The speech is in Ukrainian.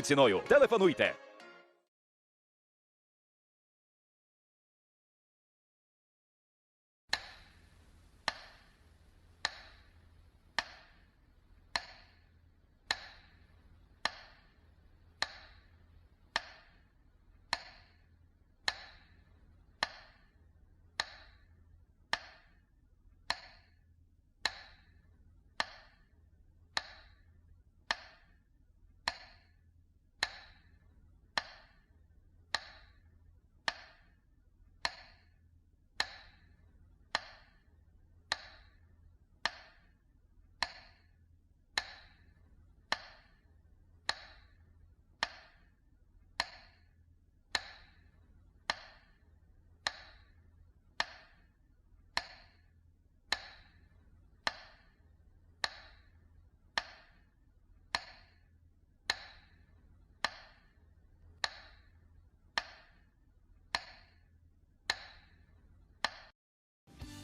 ціною. Телефонуйте.